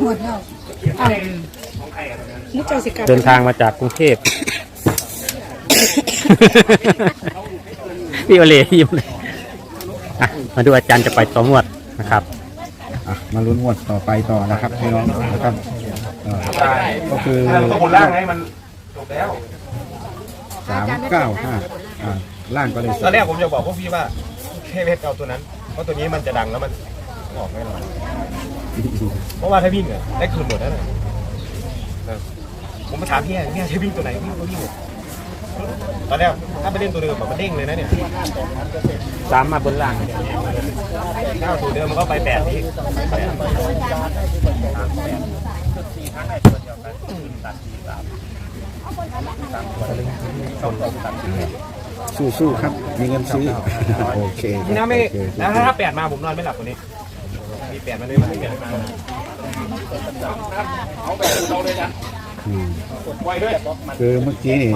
หมดแล้วนี่ใจสิกลับเดินทางมาจากกรุงเทพ พี่โอเล่ยิ้มเลยอะมาดูอาจารย์จะไปต่องวดนะครับ อะมาลุ้นงวดต่อไปต่อนะครับพี่น้องนะครับเอ่อก็คือตัวบนล่างให้มันจบแล้วสามเก้าห้าอ่าล่างก็เลยตอนแรกผมจะบอกพวกพี่ว่าแค่เพชรเอาตัวนั้น เพราะตัวนี้มันจะดังแล้วมัน ออกแน่นอนเพราะว่าถ้าวิ่งอะได้คืนหมดแล้วนะผมมาถามพี่อะพี่จะวิ่งตัวไหนพี่ก็วิ่งหมดตอนแรกถ้าไปเล่นตัวเดิมอะมันเด้งเลยนะเนี่ยสามมาบนล่างเก้าตัวเดิมมันก็ไปแปดพี่แปดสู้ๆครับ มีเงินซื้อ โอเคนี่นะไม่โอเคแล้วถ้าแปดมาผมนอนไม่หลับวันนี้มี แปดมาด้วยมาแปดมาอืม คือเมื่อกี้นี่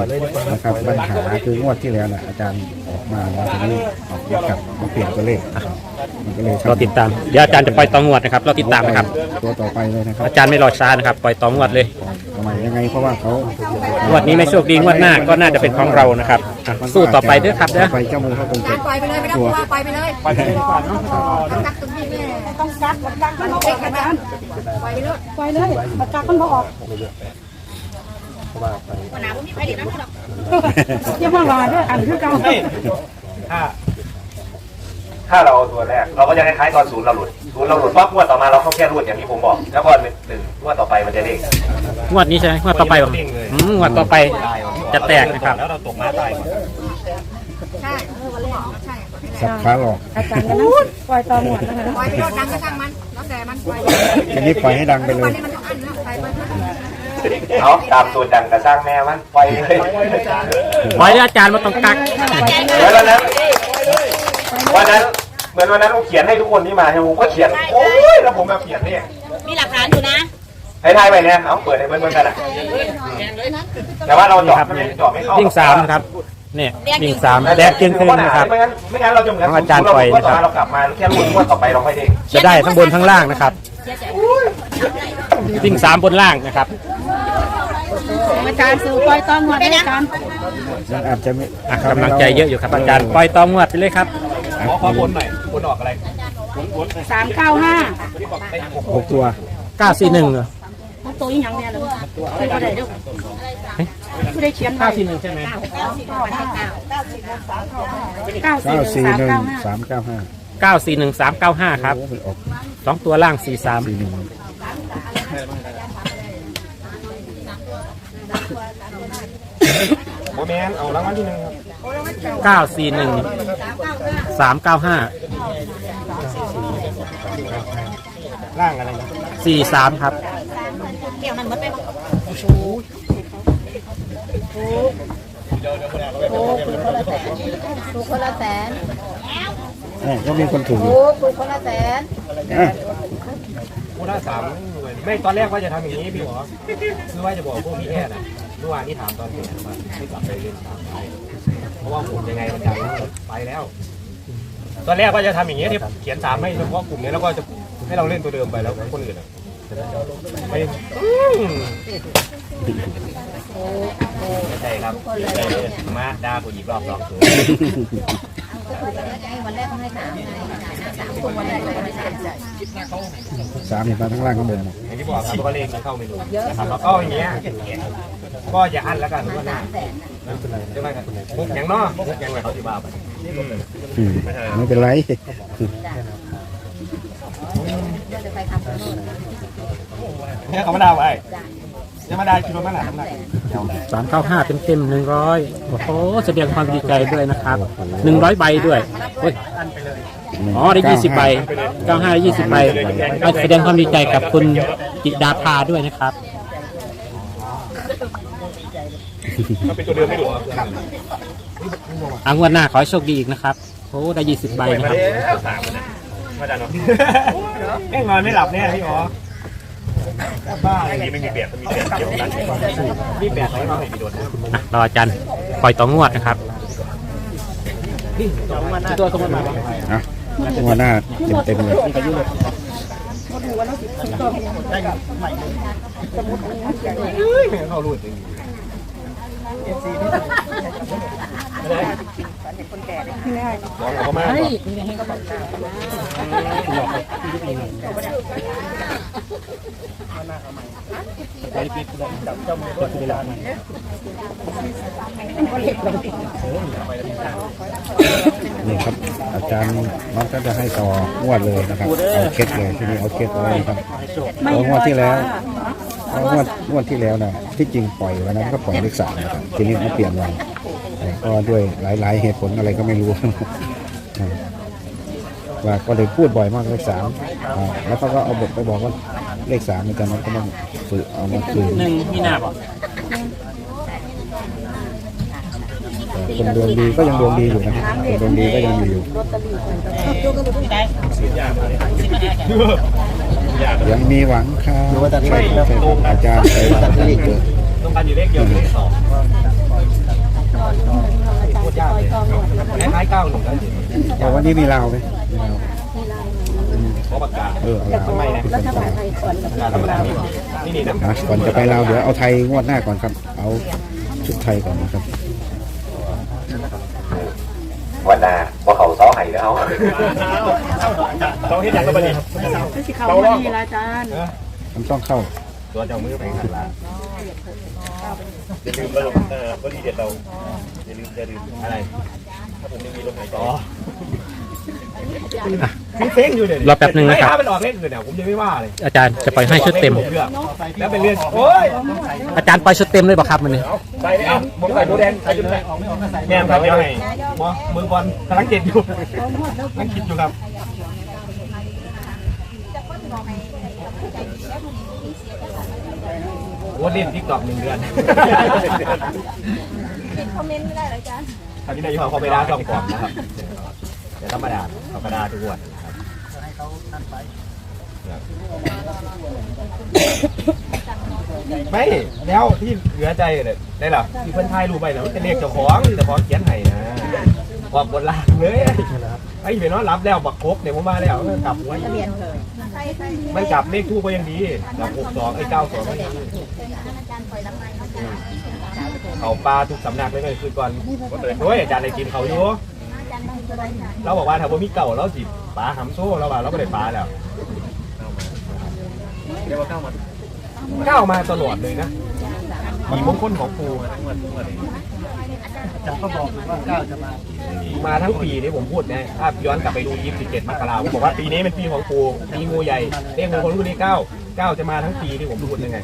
นะครับปัญหาคืองวดที่แล้วนะอาจารย์ออกมาแล้วทีนี้ออกมากลับมาเปลี่ยนตัวเลขมันก็เลยรอติดตามเดี๋ยวอาจารย์จะปล่อยต่องวดนะครับรอติดตามนะครับ ตัวต่อไปเลยนะครับอาจารย์ไม่รอช้านะครับปล่อยต่องวดเลยทำไมยังไงเพราะว่าเขางวดนี้ไม่โชคดีงวดหน้าก็น่าจะเป็นของเรานะครับอะสู้ต่อไปเด้อครับเด้อต่อไปเจ้ามือเขาคงจะ ปล่อยไปเลยไม่ต้องกลัวปล่อยไปเลยไปเลยต้องกักตรงนี้แม่ต้องกักต้องกักมันเช็คกันนะปล่อยไปเลยไปเลยปากกามันบออก วันหนาผมมีไปเดี๋ยวนั้นหรอกอย่ามาว่าเด้ออันคือเก่าไม่ถ้า ถ้าเราเอาตัวแรก เราก็จะคล้ายๆตอนศูนย์เราหลุดศูนย์เราหลุดปั๊บงวดต่อมาเราเข้าแค่รวดอย่างที่ผมบอก แล้วพอหนึ่งงวดต่อไปมันจะเด้งงวดนี้ใช่ไหมงวดต่อไปวะอืมงวดต่อไปจะแตกนะครับ แล้วเราตกมาตายก่อนใช่เออวันหลอกใช่สับขาหลอกอาจารย์ก็นั่งปล่อยต่อหมดนะคะปล่อยไปโดนดังก็ช่างมัน แล้วแต่มันปล่อยทีนี้ปล่อยให้ดังไปเลวันย เอาตามสูตรดังกระสร้างแม่มันปล่อยเลยปล่อยเด้ออาจารย์มาต้องกักเหมือนวันนั้นวันนั้นเหมือนวันนั้นผมเขียนให้ทุกคนที่มาให้ผมก็เขียนโอ้ยแล้วผมมาเขียนเนี่ยมีหลักฐานอยู่นะให้ทายไปเนี่ยเอาเปิดให้เพื่อนๆกันอะแต่ว่าเราเจาะไม่เจาะไม่เข้าวิ่งสามนะครับเนี่ยวิ่งสามแดงเกินคืนนะครับไม่งั้นไม่งั้นเราจะเหมือนของอาจารย์ปล่อยนะครับเรากลับมาแค่รุ่นงวดต่อไปเราค่อยเด้งจะได้ทั้งบนทั้งล่างนะครับวิ่งสามบนล่างนะครับ อาจารย์สู่ปล่อยต่อหมดได้อาจารย์มันอาจจะไม่อะกำลังใจเยอะอยู่ครับอาจารย์ปล่อยต่องวดไปเลยครับขอขอบนหน่อยบนออกอะไรสามเก้าห้าหกตัว941เหรอมันตัวอีหยังเนี่ยเลยไม่ได้เด้อผู้ได้เขียนไว้941ใช่ไหมเก้าสี่เก้าสี่สามหนึ่งเก้าห้าสามเก้าห้า941395ครับโอ้ไปออกสองตัวล่าง43สี่หนึ่ง โมแมนเอารางวัลที่หนึ่งครับ941 395ร่างอะไรนะ43ครับเกี่ยวมันหมดไปหมดถูกคนละแสนเอ้ยก็มีคนถูกอยู่ถูกถูกคนละแสนอะพูดได้สามไม่ตอนแรกว่าจะทำอย่างนี้พี่หมอคือว่าจะบอกพวกพี่แค่น่ะ เมื่อวานที่ถามตอนเย็นว่าให้กลับไปเล่นตามไปเพราะว่าผมยังไงมันดังไปแล้ว ตอนแรกว่าจะทำอย่างนี้ที่เขียนสามให้เฉพาะกลุ่มนี้แล้วก็จะให้เราเล่นตัวเดิมไปแล้วคนอื่นอะไม่อืมไม่ใช่ครับมาด่ากูอีกรอบสองตัววันแรกเขาให้สามไงสามคนวันแรกเขาให้สาม สามเห็นมาทั้งล่างข้างบนอย่างที่บอกครับตัวเลขมันเข้าไม่รู้นะครับแล้วก็อย่างเงี้ยก็อย่าอั้นแล้วกันว่าหน้าใช่ไหมครับมุกอย่างเนอกมุกอย่างไรเขาที่บ้าไปอืมไม่เป็นไรเดี๋ยวจะไปทำโน่นเนี่ยเขามาด่าไปจะมาด่าคิดว่ามันหนาทำไม395เต็มๆ100โอ้โหแสดงความดีใจด้วยนะครับ100ใบด้วยเฮ้ย อ๋อได้20ใบ95ได้20ใบก็แสดงความดีใจกับคุณจิดาภาด้วยนะครับมันเป็นตัวเดิมไม่หรออางวดหน้าขอให้โชคดีอีกนะครับโอ้ได้20ใบนะครับแล้วสามนะมาด่าเนาะแม่งนอนไม่หลับแน่พี่หมอบ้าอะไรไม่มีเบียดมีเบียดเกี่ยวกันมีเบียดอะไรมาไม่มีโดนอะรออาจารย์ปล่อยต่องวดนะครับอะงวดหน้า เต็มเต็มๆเลยเฮ้ยแม่งเข้ารูดจริงลองเอาเข้ามาก่อนนี่ครับ อาจารย์น้องก็จะให้ต่องวดเลยนะครับ เอาเคสเลยที่นี่เอาเคสไว้ครับเอางวดที่แล้วเอางวดงวดที่แล้วนะที่จริงปล่อยวันนั้นก็ปล่อยเลขสามนะครับทีนี้มาเปลี่ยนวันแต่ ก็ด้วยหลาย ๆ เหตุผลอะไรก็ไม่รู้อ่าว่าก็เลยพูดบ่อยมากเลขสามอ่าแล้วเขาก็เอาบทไปบอกว่าเลขสามอาจารย์น้องก็ต้องฝึกเอามาคืนหนึ่งมีนาบอกคนดวงดีก็ยังดวงดีอยู่นะครับคนดวงดีก็ยังมีอยู่ยังมีหวังครับใช่ใช่ครับอาจารย์ไปตัดเลขเยอะต้องการอยู่เลขเดียวเลขสอง โคตรยากเลยคล้ายๆเก้าหนึ่งกันแต่วันนี้มีลาวไหมมีลาวเพราะปากกาเออเอาลาวทำไมนะเป็นคนลาวปากกาธรรมดานี่นี่นะนะก่อนจะไปลาวเดี๋ยวเอาไทยงวดหน้าก่อนครับ เอาชุดไทยก่อนนะครับวันหน้าพอเขาซ้อไห้แล้วต้องให้จังก็ไปดิสิเขามานี่ละอาจารย์มันต้องเข้าตัวเจ้ามือไปขันละ อย่าลืมมาลงเออวันนี้เด็ดเราอย่าลืมอย่าลืมอะไร ถ้าผมยังมีลมหายใจอ๋อเฟ้งอยู่เนี่ยรอแป๊บนึงนะครับ ถ้ามันออกเลขอื่นเนี่ยผมยังไม่ว่าเลยอาจารย์จะปล่อยให้ชุดเต็มแล้วเป็นเรื่องโอ้ยอาจารย์ปล่อยชุดเต็มเลยบอครับมันนี้ใส่เอาผมใส่โบแดงใส่จุดแดงแม่ทำยังไงมอมือบอลกำลังเจ็บอยู่นั่งคิดอยู่ครับ โอ้เล่นทิกตอกหนึ่งเดือนเป็นคอมเมนต์ไม่ได้เหรออาจารย์คราวนี้นายกเขาไปด่าช่องก่อนนะครับเดี๋ยวธรรมดาเขากระดาทุกวันครับไม่แล้วที่เหลือใจเลยได้หรอที่เพื่อนไทยรู้ไปนะมันจะเรียกเจ้าของเจ้าของเขียนให้นะออกบนล่างเลยไอ้เป็นว่ารับแล้วบักครบเนี่ยผมมาแล้วกลับหัวอยู่มันกลั บเลขทูบก็ยังดีกลับหกสองไอ้เก้าสองก็ยังดีเขาปลาทุกสำนักเลยคือก่อนโอ้ยอาจารย์ในกินเขาอยู่เราบอกว่าถ้าบ่มีเก่าเราสิปลาหำโซ่เราว่าเราไม่ได้ปลาแล้วก้าวมาตลอดเลยนะ มีมงคลของปูนะทั้งหมา มาทั้งปีนี่ผมพูดนะถ้าย้อนกลับไปดูยี่สิบเจ็ดมกราผมบอกว่าปีนี้เป็นปีของปูมีงูใหญ่เรียกมงคลรุ่นนี้เก้าเก้าจะมาทั้งปีที่ผมพูดยังไง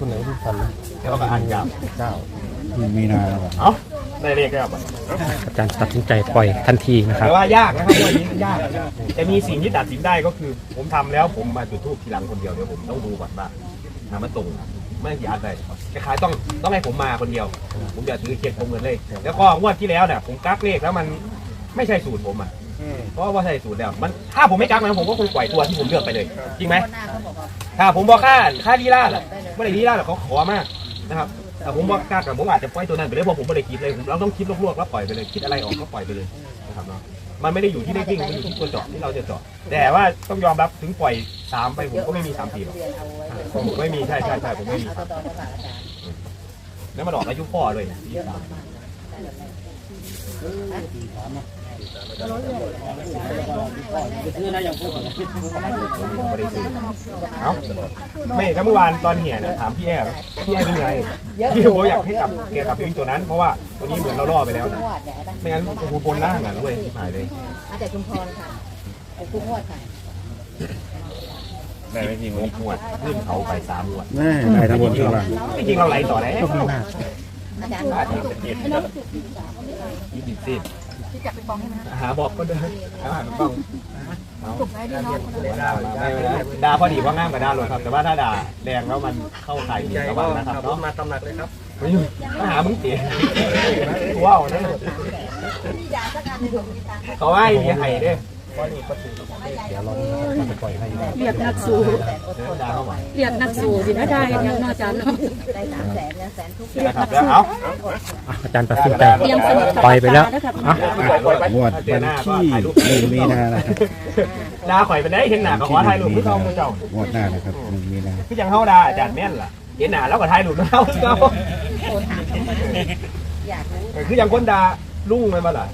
แล้วก็อ่านกับเก้ามีนาแล้วอะเอ้าได้เรียกแล้วอาจารย์ตัดสินใจปล่อยทันทีนะครับแต่ว่ายากนะครับวันนี้ยากจะมีสิ่งที่ตัดสินได้ก็คือ ผมทำแล้วผมมาจุดทูบทีหลังคนเดียวเดี๋ยวผมต้องดูก่อนว่าทำมันตรงไม่ยากเลย คล้ายๆต้องต้องให้ผมมาคนเดียว ผมจะถือเขียนผมเงินเลย แล้วก็งวดที่แล้วเนี่ยผมกักเลขแล้วมันไม่ใช่สูตรผมอะเพราะว่าใช่สูตรแล้วมันถ้าผมไม่กักนะผมก็คงปล่อยตัวที่ผมเลือกไปเลย จริงไหมถ้าผมบอกค่าค่าดีล่าแหละไม่ได้ดีล่าหรอกเขาขอมากนะครับแต่ผมบอกกักกับผมอาจจะปล่อยตัวนั้นไปเลยเพราะผมไม่ได้คิดเลยผมเราต้องคิดลวกๆแล้วปล่อยไปเลยคิดอะไรออกก็ปล่อยไปเลยนะครับเนาะมันไม่ได้อยู่ที่เลขวิ่งมันอยู่ที่ตัวเจาะที่เราจะเจาะแต่ว่าต้องยอมรับถึงปล่อยสามไปผมก็ไม่มีสามสี่หรอกผมไม่มีใช่ใช่ใช่ผมไม่มีครับ แล้วมาหลอกอายุพ่อเลยยี่สามเอาไม่ถ้าเมื่อวานตอนเหี่ยนะถามพี่แอ๋พี่แอ๋เป็นไงพี่โออยากให้กลับแกกลับไปวิ่งตัวนั้น เพราะว่าวันนี้เหมือนเราล่อไปแล้วนะไม่งั้นโอ้โหบนล่างอะด้วยที่หายเลยมาจากชุมพรค่ะเป็นผู้งวดค่ะ ได้ไม่จริงวันนี้หวดขึ้นเขาไปสามหวดแม่ได้ทั้งบนทั้งล่างไม่จริงเราไหลต่อแล้วอาจารย์อาทิตย์เป็นเจ็ดยี่สิบสิบที่จะไปฟ้องให้มันหาบอกก็เดินหาต้องถูกไหมพี่น้องด่าไม่ไม่ได้ด่าพอดีว่าง่ามกับด่าเลยครับ แต่ว่าถ้าด่าแรงแล้วมันเข้าใครระวังนะครับเนาะมาตำหนักเลยครับมาหามึงเตี๋ยว้าวนะเขาว่ามีไห้เด้ เดี๋ยวเราจะปล่อยให้เรียกนักสู้เดินดาวเข้ามาเรียกนักสู้สินะได้ยังนาะอาจารย์เนาะนะครับแล้วเอาอะอาจารย์ตัดสินใจเตรียมสมุดปล่อยไปแล้วอะงวดวันที่หนึ่งมีนานะดาข่อยเป็นได้เห็นหน้าขอถ่ายรูปพี่เขาเจ้างวดหน้านะครับหนึ่งมีนาพี่ยังเข้าดาอาจารย์แม่นล่ะเห็นหน้าแล้วก็ถ่ายรูปแล้วเขาคือยังคนดาลุ่งเลยมาล่ะ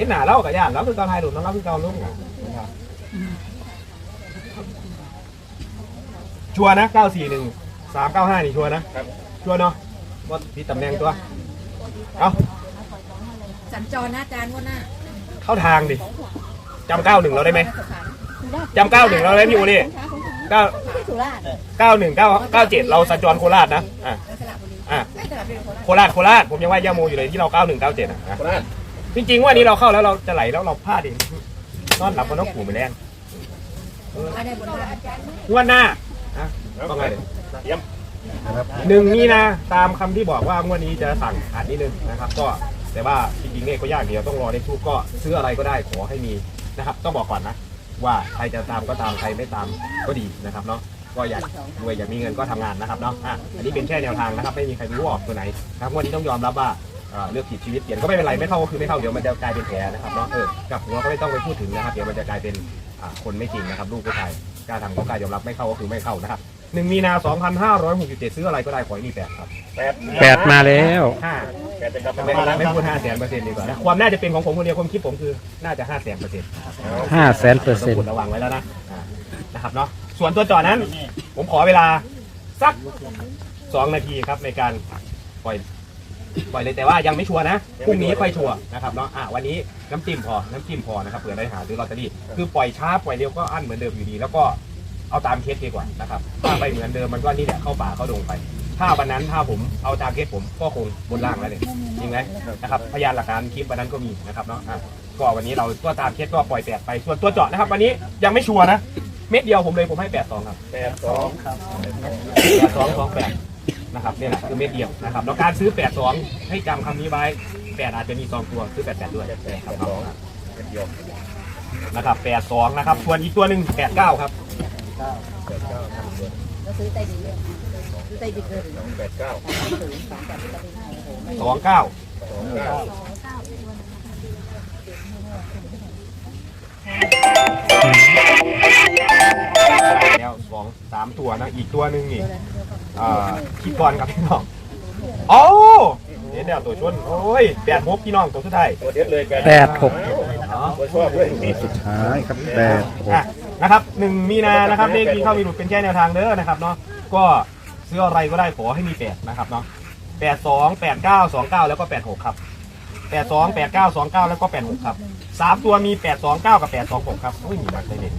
ห็นหน้าแล้วก็ย่านแล้วคือการถ่ายรูปแล้วคือการลุงนะครับชัวร์นะ941 395นี่ชัวร์นะชัวร์เนาะว่าที่ตำแหน่งตัว เอาสัญจรนะอาจารย์ว่าหน้าเข้าทางดิจำเก้าหนึ่งเราได้ไหมจำเก้าหนึ่งเราได้ไหมพี่โอเล่เก้าเก้าหนึ่งเก้าเก้าเจ็ดเราสัญจรโคราชนะอะอะโคราชโคราชผมยังว่าย่าโมอยู่เลยที่เราเก้าหนึ่งเก้าเจ็ดอะ จริงๆว่านี้เราเข้าแล้วเราจะไหลแล้วเราพลาดเองนอนหลับบนนกขู่ไปแรงไม่ได้บนบ้านงวดหน้าอะต้องไงเดี๋ยวหนึ่งมีนาตามคำที่บอกว่างวดนี้จะสั่งอัดนิดนึงนะครับ ก็แต่ว่าจริงๆเนี่ยก็ยากเดียวต้องรอได้ทูกก็ซื้ออะไรก็ได้ขอให้มีนะครับ ต้องบอกก่อนนะ ว่าใครจะตามก็ตามใครไม่ตามก็ดีนะครับเนาะก็อยากรวยอยากมีเงินก็ทำงานนะครับเนาะอะอันนี้เป็นแค่แนวทางนะครับ ไม่มีใครรู้ว่าออกตัวไหนนะครับวันนี้ต้องยอมรับว่าเอ่อเลือกผิดชีวิตเปลี่ยนก็ไม่เป็นไรไม่เข้าก็คือไม่เข้าเดี๋ยวมันจะกลายเป็นแผลนะครับเนาะเออกับหัวก็ไม่ต้องไปพูดถึงนะครับเดี๋ยวมันจะกลายเป็นอ่าคนไม่จริงนะครับลูกผู้ชายกล้าทำก็กล้ายอมรับไม่เข้าก็คือไม่เข้านะครับหนึ่งมีนา2567ซื้ออะไรก็ได้ขอให้มีแปดครับแปดมาแล้ว ห้าไม่ไม่พูดห้าแสนเปอร์เซ็นต์ดีกว่านะความน่าจะเป็นของผมคนเดียวความคิดผมคือน่าจะห้าแสนเปอร์เซ็นต์ห้าแสนเปอร์เซ็นต์ระวังไว้แล้วนะอ่านะครับเนาะส่วนตัวจอนั้น ผมขอเวลาสักสองนาทีครับในการปล่อย ปล่อยเลยแต่ว่ายังไม่ชัวร์นะพรุ่งนี้ค่อยชัวร์นะครับเนาะอะวันนี้น้ำจิ้มพอน้ำจิ้มพอนะครับเผื่อได้หาซื้อลอตเตอรี่คือปล่อยช้าปล่อยเร็วก็อั้นเหมือนเดิมอยู่ดี แล้วก็เอาตามเคสดีกว่านะครับถ้าไปเหมือนเดิมมันก็นี่แหละเข้าป่าเข้าดงไป ถ้าวันนั้นถ้าผมเอาตามเคสผมก็คงบนล่างแล้วเนี่ยจริงไหมนะครับพยานหลักฐานคลิปวันนั้นก็มีนะครับเนาะอะก็วันนี้เราก็ตามเคสก็ปล่อยแปดไปส่วนตัวเจาะนะครับ วันนี้ยังไม่ชัวร์นะเม็ดเดียวผมเลยผมให้แปดสองครับแปดสองครับแปดสองสองแปด นะครับเนี่ยแหละคือเม็ดเดียวนะครับแล้วการซื้อแปดสองให้จำคำนี้ไว้แปดอาจจะมีสองตัวซื้อแปดแปดด้วยครับนะครับแปดสองนะครับส่วนอีกตัวหนึ่งแปดเก้าครับก็ซื้อใต้ดินเลยซื้อใต้ดินเลยสองเก้า แล้วสองสามตัวนะ อีกตัวหนึ่งนี่อ่าคิดก่อนครับพี่น้องโอ้เดี๋ยวเดี๋ยวตัวชนโอ้ยแปดหกพี่น้องตัวสุดท้ายแปดหกสุดท้ายครับแปดหกอะนะครับหนึ่งมีนานะครับเลขมีเข้ามีหลุดเป็นแค่แนวทางเด้อนะครับเนาะก็ซื้ออะไรก็ได้ขอให้มีแปดนะครับเนาะแปดสองแปดเก้าสองเก้าแล้วก็แปดหกครับแปดสองแปดเก้าสองเก้าแล้วก็แปดหกครับสามตัวมีแปดสองเก้ากับแปดสองหกครับอุ้ยมีบัตรเลยเด็ก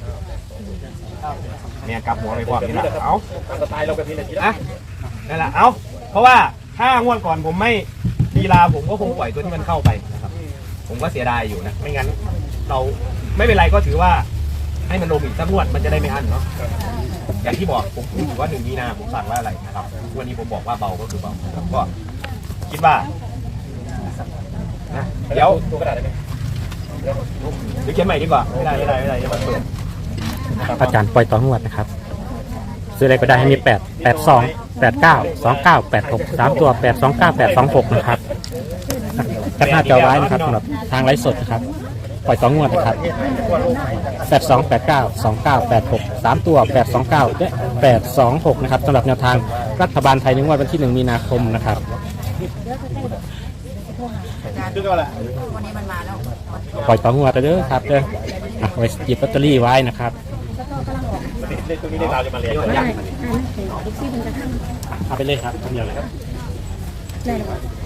เนี่ยกลับหัวไปพร้อมนี่แหละเอาสไตล์เราแบบนี้เลยทีละนั่นแหละเอาเพราะว่าถ้างวดก่อนผมไม่ลีลาผมก็คงปล่อยตัวที่มันเข้าไปนะครับผมก็เสียดายอยู่นะไม่งั้นเราไม่เป็นไรก็ถือว่าให้มันลงอีกสักงวดมันจะได้ไม่อั้นเนาะอย่างที่บอกผมพูดอยู่ว่าหนึ่งมีนาผมสั่งว่าอะไรนะครับวันนี้ผมบอกว่าเบาก็คือเบานะครับก็คิดว่านะเดี๋ยวตัวกระดาษได้ไหมเดี๋ยวเขียนใหม่ดีกว่าไม่ได้ไม่ได้ไม่ได้เดี๋ยวมันเปิดนะครับ อาจารย์ปล่อยต่องวดนะครับ ซื้ออะไรก็ได้ให้มีแปดแปดสองแปดเก้าสองเก้าแปดหกสามตัวแปดสองเก้าแปดสองหกนะครับแคปหน้าจอไว้นะครับสำหรับทางไลฟ์สดนะครับ ปล่อยต่องวดนะครับแปดสองแปดเก้าสองเก้าแปดหกสามตัวแปดสองเก้าและแปดสองหกนะครับสำหรับแนวทางรัฐบาลไทยในงวดวันที่หนึ่งมีนาคมนะครับอาจารย์วันนี้มันมาแล้วปล่อยต่องวดไปเด้อครับเด้ออะไว้หยิบลอตเตอรี่ไว้นะครับ ตรงนี้ได้เราจะมาเรียนได้อ่านหนังสือเด็กซี่มันจะทเอาไปเลยครับเดียวเลยำได้หรอ